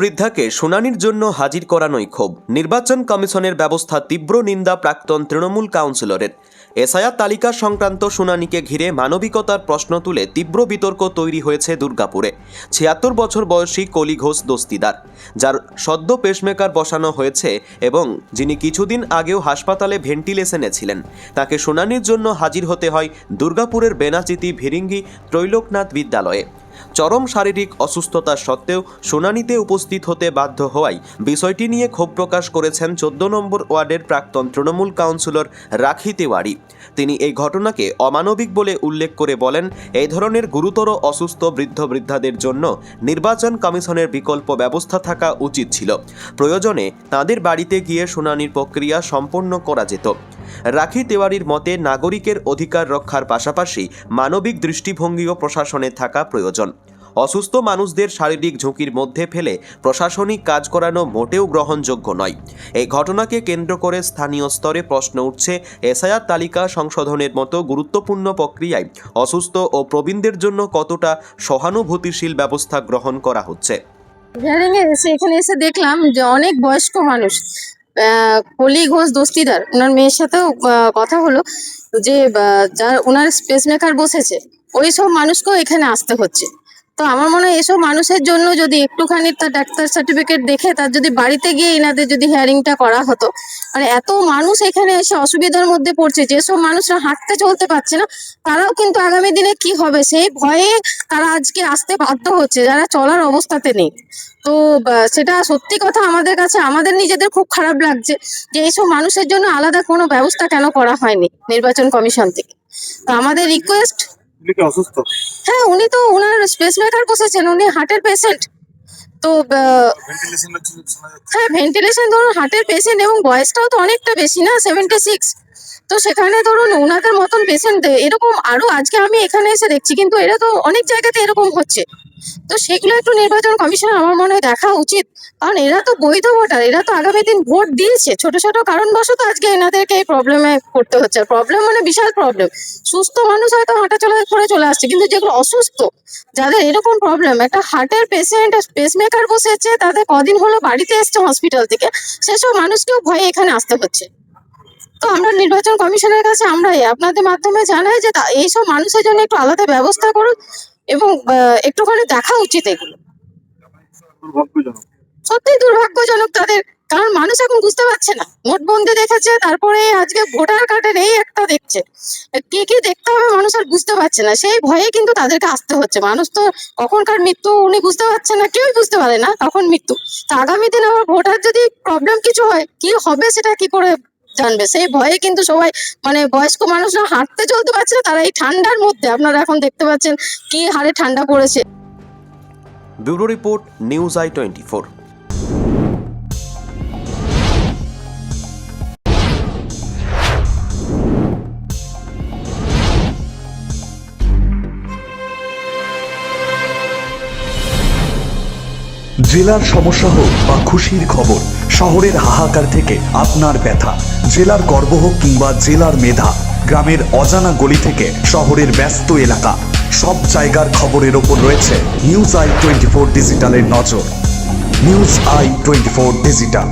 বৃদ্ধাকে শুনানির জন্য হাজির করানোই ক্ষোভ। নির্বাচন কমিশনের ব্যবস্থা তীব্র নিন্দা প্রাক্তন তৃণমূল কাউন্সিলরের। এসআইআর তালিকা সংক্রান্ত শুনানিকে ঘিরে মানবিকতার প্রশ্ন তুলে তীব্র বিতর্ক তৈরি হয়েছে দুর্গাপুরে। ছিয়াত্তর বছর বয়সী কলি ঘোষ দস্তিদার, যার সদ্য পেসমেকার বসানো হয়েছে এবং যিনি কিছুদিন আগেও হাসপাতালে ভেন্টিলেশনে ছিলেন। তাকে শুনানির জন্য হাজির হতে হয় দুর্গাপুরের বেনাচিতি ভিরিঙ্গি ত্রৈলোকনাথ বিদ্যালয়ে। চরম শারীরিক অসুস্থতা সত্ত্বেও শুনানিতে উপস্থিত হতে বাধ্য হওয়ায় বিষয়টি নিয়ে ক্ষোভ প্রকাশ করেছেন চোদ্দ নম্বর ওয়ার্ডের প্রাক্তন তৃণমূল কাউন্সিলর রাখি তেওয়ারি। তিনি এই ঘটনাকে অমানবিক বলে উল্লেখ করে বলেন, এই ধরনের গুরুতর অসুস্থ বৃদ্ধ বৃদ্ধাদের জন্য নির্বাচন কমিশনের বিকল্প ব্যবস্থা থাকা উচিত ছিল। প্রয়োজনে তাদের বাড়িতে গিয়ে শুনানির প্রক্রিয়া সম্পন্ন করা যেত। রাখি তেওয়ারির মতে নাগরিকের অধিকার রক্ষার পাশাপাশি মানবিক দৃষ্টিভঙ্গিও প্রশাসনে থাকা প্রয়োজন। অসুস্থ মানুষদের শারীরিক ঝুঁকির মধ্যে ফেলে প্রশাসনিক কাজ করানো মোটেও গ্রহণযোগ্য নয়। এই ঘটনাকে কেন্দ্র করে স্থানীয় স্তরে প্রশ্ন উঠছে, এসআইআর তালিকা সংশোধনের মতো গুরুত্বপূর্ণ প্রক্রিয়ায় অসুস্থ ও প্রবীণদের জন্য কতটা সহানুভূতিশীল ব্যবস্থা গ্রহণ করা হচ্ছে? এখানে এসে দেখলাম যে অনেক বয়স্ক মানুষ কলি ঘোষ দস্তিদার, ওনার মেয়ের সাথেও কথা হলো যে যার, ওনার স্পেস মেকার বসেছে, ওই সব মানুষকেও এখানে আসতে হচ্ছে। তো আমার মনে হয় এসব মানুষের জন্য যদি একটুখানি তার ডাক্তার সার্টিফিকেট দেখে, তার যদি বাড়িতে গিয়ে এনাদের যদি হিয়ারিংটা করা হতো। মানে এত মানুষ এখানে এসে অসুবিধার মধ্যে পড়ছে যেসব মানুষরা হাঁটতে চলতে পারছে না, তারাও কিন্তু আগামী দিনে কি হবে? সেই ভয়ে তারা আজকে আসতে বাধ্য হচ্ছে, যারা চলার অবস্থাতে নেই। তো সেটা সত্যি কথা আমাদের কাছে, আমাদের নিজেদের খুব খারাপ লাগছে, যে এইসব মানুষের জন্য আলাদা কোনো ব্যবস্থা কেন করা হয়নি নির্বাচন কমিশন থেকে। তো আমাদের রিকোয়েস্ট উনি কি অসুস্থ? হ্যাঁ উনি তো ওনার স্পেস মেকার বসেছেন উনি হার্টের পেশেন্ট তো হ্যাঁ ভেন্টিলেশন ধরুন হার্টের পেশেন্ট এবং বয়সটাও তো অনেকটা বেশি না সেভেন্টি সিক্স তো সেখানে ধরুন ওনাদের পেশেন্ট এরকম আরও আজকে আমি এখানে এসে দেখছি, কিন্তু এরা তো অনেক জায়গাতে এরকম হচ্ছে। তো সেগুলো একটু নির্বাচন কমিশন আমার মনে হয় দেখা উচিত। কারণ এরা তো বৈধ ভোটার, এরা তো আগামী দিন ভোট দিয়েছে। ছোট ছোট কারণবশত আজকে এনাদেরকে এই প্রবলেমে করতে হচ্ছে। প্রবলেম মানে বিশাল প্রবলেম সুস্থ মানুষ হয়তো হাঁটা চলা করে চলে আসছে, কিন্তু যেগুলো অসুস্থ, যাদের এরকম প্রবলেম একটা হার্টের পেশেন্ট পেসমেকার বসেছে, তাদের কদিন হলো বাড়িতে এসছে হসপিটাল থেকে, সেসব মানুষকেও ভয়ে এখানে আসতে হচ্ছে। তো আমরা নির্বাচন কমিশনের কাছে আমরা আপনাদের মাধ্যমে জানাই যে এইসব মানুষের জন্য একটু আলাদা ব্যবস্থা করুন এবং একটুখানি দেখা উচিত এগুলো। সত্যিই দুর্ভাগ্যজনক তাদের কারণ মানুষ এখন বুঝতে পারছে না। নোটবন্দি দেখেছে তারপরে আজকে ভোটার কার্ডের এই একটা দেখছে। কি কি দেখতে হবে মানুষ আর বুঝতে পারছে না। সেই ভয়ে কিন্তু তাদেরকে আসতে হচ্ছে। মানুষ তো কখনকার মৃত্যু উনি বুঝতে পারছে না কেউই বুঝতে পারে না তখন মৃত্যু। তো আগামী দিন আবার ভোটার যদি প্রবলেম কিছু হয় কি হবে সেটা কি করে জানবে। সেই ভয়ে কিন্তু সবাই মানে বয়স্ক মানুষরা হাঁটতে চলতে পারছে না তারা এই ঠান্ডার মধ্যে। আপনারা এখন দেখতে পাচ্ছেন কি হারে ঠান্ডা পড়েছে। Bureau report news I twenty four. জেলার সমস্যা হোক বা খুশির খবর শহরের হাহাকার থেকে আপনার ব্যথা, জেলার গর্ব হোক কিংবা জেলার মেধা, গ্রামের অজানা গলি থেকে শহরের ব্যস্ত এলাকা, সব জায়গার খবরের ওপর রয়েছে নিউজ আই টোয়েন্টি ফোর ডিজিটালের নজর। News I twenty four digital